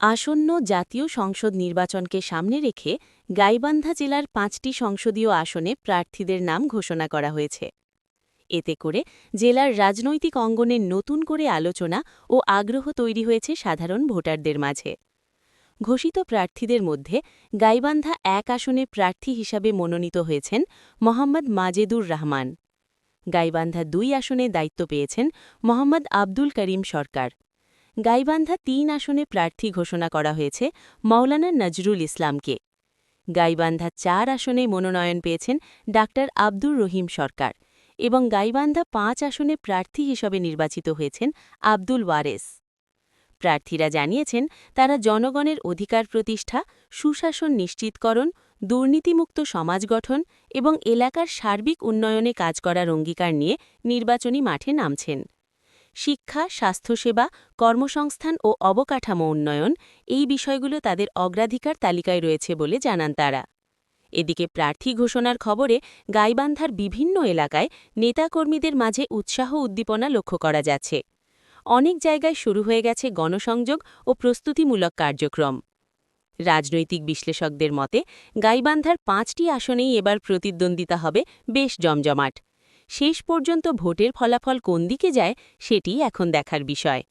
আসন্ন জাতীয় সংসদ নির্বাচনকে সামনে রেখে গাইবান্ধা জেলার পাঁচটি সংসদীয় আসনে প্রার্থীদের নাম ঘোষণা করা হয়েছে। এতে করে জেলার রাজনৈতিক অঙ্গনে নতুন করে আলোচনা ও আগ্রহ তৈরি হয়েছে সাধারণ ভোটারদের মাঝে। ঘোষিত প্রার্থীদের মধ্যে গাইবান্ধা এক আসনে প্রার্থী হিসাবে মনোনীত হয়েছেন মোহাম্মদ মাজেদুর রহমান। গাইবান্ধা দুই আসনে দায়িত্ব পেয়েছেন মোহাম্মদ আব্দুল করিম সরকার। গাইবান্ধা তিন আসনে প্রার্থী ঘোষণা করা হয়েছে মৌলানা নজরুল ইসলামকে। গাইবান্ধা চার আসনে মনোনয়ন পেয়েছেন ডাক্তার আব্দুর রহিম সরকার এবং গাইবান্ধা পাঁচ আসনে প্রার্থী হিসেবে নির্বাচিত হয়েছেন আব্দুল ওয়ারেস। প্রার্থীরা জানিয়েছেন, তারা জনগণের অধিকার প্রতিষ্ঠা, সুশাসন নিশ্চিতকরণ, দুর্নীতিমুক্ত সমাজ গঠন এবং এলাকার সার্বিক উন্নয়নে কাজ করার অঙ্গীকার নিয়ে নির্বাচনী মাঠে নামছেন। শিক্ষা, স্বাস্থ্যসেবা, কর্মসংস্থান ও অবকাঠামো উন্নয়ন এই বিষয়গুলো তাদের অগ্রাধিকার তালিকায় রয়েছে বলে জানান তারা। এদিকে প্রার্থী ঘোষণার খবরে গাইবান্ধার বিভিন্ন এলাকায় নেতাকর্মীদের মাঝে উৎসাহ উদ্দীপনা লক্ষ্য করা যাচ্ছে। অনেক জায়গায় শুরু হয়ে গেছে গণসংযোগ ও প্রস্তুতিমূলক কার্যক্রম। রাজনৈতিক বিশ্লেষকদের মতে, গাইবান্ধার পাঁচটি আসনেই এবার প্রতিদ্বন্দ্বিতা হবে বেশ জমজমাট। শেষ পর্যন্ত ভোটের ফলাফল কোন দিকে যায় সেটি এখন দেখার বিষয়।